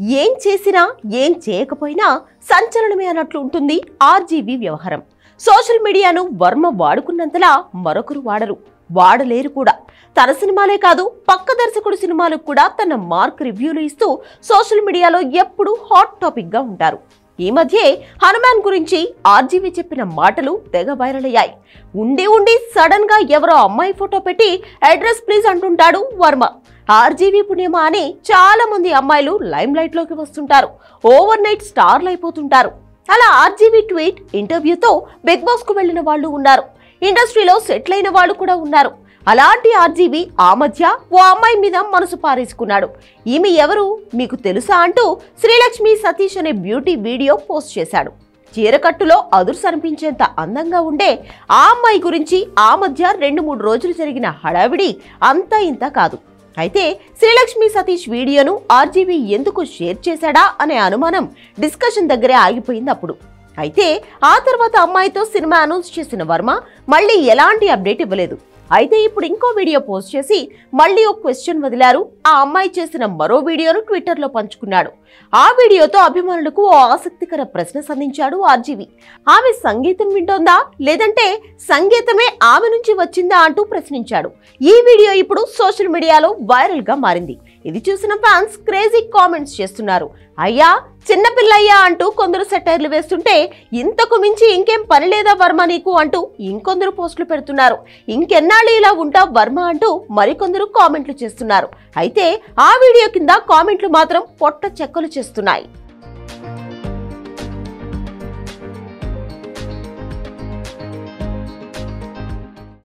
ఏం చేసినా ఏం చేయకపోయినా సంచలనమే అన్నట్లు ఉంటుంది ఆర్జీవీ వ్యవహారం. సోషల్ మీడియాను వర్మ వాడుకున్నంతలా మరొకరు వాడరు వాడలేరు కూడా. తన సినిమాలే కాదు పక్క దర్శకుడు సినిమాలకు కూడా తన మార్క్ రివ్యూలు ఇస్తూ సోషల్ మీడియాలో ఎప్పుడూ హాట్ టాపిక్గా ఉంటారు. ఈ మధ్యే హనుమాన్ గురించి ఆర్జీవీ చెప్పిన మాటలు తెగ వైరల్ అయ్యాయి. ఉండి ఉండి సడన్గా ఎవరో అమ్మాయి ఫోటో పెట్టి అడ్రస్ ప్లీజ్ అంటుంటాడు వర్మ. ఆర్జీవీ పుణ్యమా అని చాలా మంది అమ్మాయిలు లైమ్ లైట్లోకి వస్తుంటారు. ఓవర్ నైట్ స్టార్లు అయిపోతుంటారు. అలా ఆర్జీవీ ట్వీట్ ఇంటర్వ్యూతో బిగ్ బాస్కు వెళ్ళిన వాళ్ళు ఉన్నారు. ఇండస్ట్రీలో సెటిల్ అయిన వాళ్ళు కూడా ఉన్నారు. అలాంటి ఆర్జీవీ ఆ మధ్య ఓ అమ్మాయి మీద మనసు పారేసుకున్నాడు. ఈమె ఎవరు మీకు తెలుసా అంటూ శ్రీలక్ష్మి సతీష్ అనే బ్యూటీ వీడియో పోస్ట్ చేశాడు. చీరకట్టులో అదుర్స్ అనిపించేంత అందంగా ఉండే ఆ అమ్మాయి గురించి ఆ మధ్య రెండు మూడు రోజులు జరిగిన హడావిడి అంతా ఇంత కాదు. అయితే శ్రీలక్ష్మి సతీష్ వీడియోను ఆర్జీవీ ఎందుకు షేర్ చేశాడా అనే అనుమానం డిస్కషన్ దగ్గరే ఆగిపోయింది అప్పుడు. అయితే ఆ తర్వాత అమ్మాయితో సినిమా అనౌన్స్ చేసిన వర్మ మళ్ళీ ఎలాంటి అప్డేట్ ఇవ్వలేదు. అయితే ఇప్పుడు ఇంకో వీడియో పోస్ట్ చేసి మళ్ళీ ఒక క్వశ్చన్ వదిలారు. ఆ అమ్మాయి చేసిన మరో వీడియోను ట్విట్టర్లో పంచుకున్నాడు. ఆ వీడియోతో అభిమానులకు ఓ ఆసక్తికర ప్రశ్న సంధించాడు ఆర్జీవి. ఆమె సంగీతం వింటోందా? లేదంటే సంగీతమే ఆమె నుంచి వచ్చిందా అంటూ ప్రశ్నించాడు. ఈ వీడియో ఇప్పుడు సోషల్ మీడియాలో వైరల్గా మారింది. ఇది చూసిన ఫ్యాన్స్ క్రేజీ కామెంట్స్ చేస్తున్నారు. అయ్యా చిన్నపిల్లయ్యా అంటూ కొందరు సెటైర్లు వేస్తుంటే ఇంతకు మించి ఇంకేం పని లేదా వర్మ నీకు అంటూ ఇంకొందరు పోస్టులు పెడుతున్నారు. ఇంకెన్నాళ్ళు ఇలా ఉంటా వర్మ అంటూ మరికొందరు కామెంట్లు చేస్తున్నారు. అయితే ఆ వీడియో కింద కామెంట్లు మాత్రం పొట్ట చెక్కలు చేస్తున్నాయి.